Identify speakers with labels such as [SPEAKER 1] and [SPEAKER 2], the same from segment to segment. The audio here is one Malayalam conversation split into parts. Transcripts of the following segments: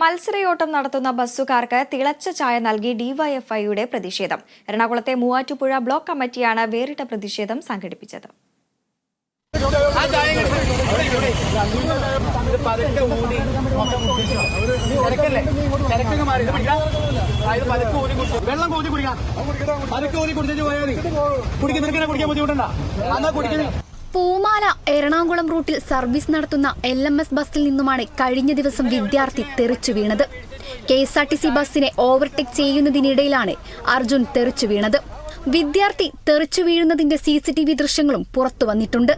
[SPEAKER 1] മത്സരയോട്ടം നടത്തുന്ന ബസ്സുകാർക്ക് തിളച്ച ചായ നൽകി ഡിവൈഎഫ്ഐയുടെ പ്രതിഷേധം. എറണാകുളത്തെ മൂവാറ്റുപുഴ ബ്ലോക്ക് കമ്മിറ്റിയാണ് വേറിട്ട പ്രതിഷേധം സംഘടിപ്പിച്ചത്.
[SPEAKER 2] വെള്ളം കൂടി കുടിക്കാം. പതുക്കെ ഊതി കുടിച്ചു പോയാൽ കുടിക്കുന്നതിനെ കുടിക്കാൻ ബുദ്ധിമുട്ടുണ്ടോ? അന്നാ കുടിക്കുന്നേ?
[SPEAKER 3] പൂമാല എറണാകുളം റൂട്ടിൽ സർവീസ് നടത്തുന്ന എൽ എം എസ് ബസ്സിൽ നിന്നുമാണ് കഴിഞ്ഞ ദിവസം വിദ്യാർത്ഥി തെറിച്ചു വീണത്. K S R T C ബസ്സിനെ ഓവർടേക്ക് ചെയ്യുന്നതിനിടയിലാണ് അർജുൻ തെറിച്ചു വീണത്. വിദ്യാർത്ഥി തെറിച്ചു വീഴുന്നതിന്റെ സി സി ടി വി ദൃശ്യങ്ങളും പുറത്തു വന്നിട്ടുണ്ട്.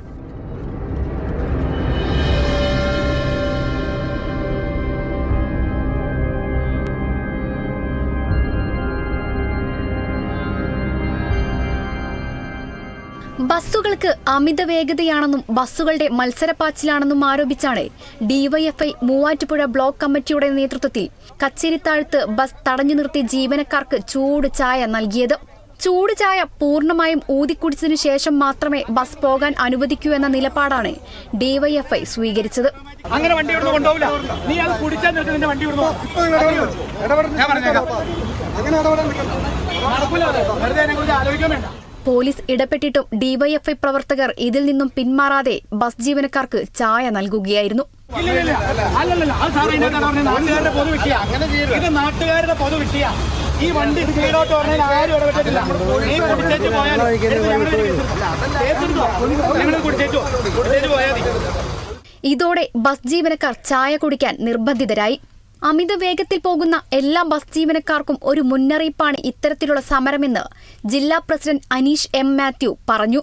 [SPEAKER 3] ബസ്സുകൾക്ക് അമിത വേഗതയാണെന്നും ബസ്സുകളുടെ മത്സരപ്പാച്ചിലാണെന്നും ആരോപിച്ചാണ് ഡിവൈഎഫ്ഐ മൂവാറ്റുപുഴ ബ്ലോക്ക് കമ്മിറ്റിയുടെ നേതൃത്വത്തിൽ കച്ചേരിത്താഴത്ത് ബസ് തടഞ്ഞു നിർത്തി ജീവനക്കാർക്ക് ചൂട് ചായ നൽകിയത്. ചൂട് ചായ പൂർണമായും ഊതിക്കുടിച്ചതിനു ശേഷം മാത്രമേ ബസ് പോകാൻ അനുവദിക്കൂ എന്ന നിലപാടാണ് ഡിവൈഎഫ്ഐ സ്വീകരിച്ചത്.
[SPEAKER 2] അങ്ങനെ വണ്ടി ഇവിടുന്ന് കൊണ്ടുപോകില്ല നീ അത് കുടിച്ചാൽ നിനക്ക് നിന്റെ വണ്ടി ഇവിടുന്ന് ഞാൻ പറഞ്ഞേക്കാം. നടക്കൂല അത്. വെറുതെ അതിനെ കുറിച്ച് ആലോചിക്കാൻ വേണ്ട.
[SPEAKER 3] പോലീസ് ഇടപെട്ടിട്ടും ഡിവൈഎഫ്ഐ പ്രവർത്തകർ ഇതിൽ നിന്നും പിന്മാറാതെ ബസ് ജീവനക്കാർക്ക് ചായ നൽകുകയായിരുന്നു.
[SPEAKER 2] ഈ വണ്ടി ഇടപെട്ടിട്ടില്ല
[SPEAKER 3] ഇതോടെ ബസ് ജീവനക്കാർ ചായ കുടിക്കാൻ നിർബന്ധിതരായി. അമിത വേഗത്തിൽ പോകുന്ന എല്ലാ ബസ് ജീവനക്കാർക്കും ഒരു മുന്നറിയിപ്പാണ് ഇത്തരത്തിലുള്ള സമരമെന്ന് ജില്ലാ പ്രസിഡന്റ് അനീഷ് എം മാത്യു പറഞ്ഞു.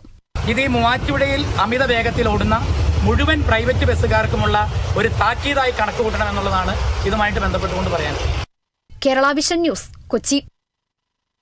[SPEAKER 2] ഇത് ഈ മൂവാറ്റുപുഴയിൽ അമിത വേഗത്തിൽ ഓടുന്ന മുഴുവൻ പ്രൈവറ്റ് ബസ്സുകാർക്കുമുള്ള ഒരു താക്കീതായി കണക്ക് കൂട്ടണം എന്നുള്ളതാണ് ഇതുമായിട്ട് ബന്ധപ്പെട്ടുകൊണ്ട് പറയാൻ.
[SPEAKER 3] Kerala vision news Kochi.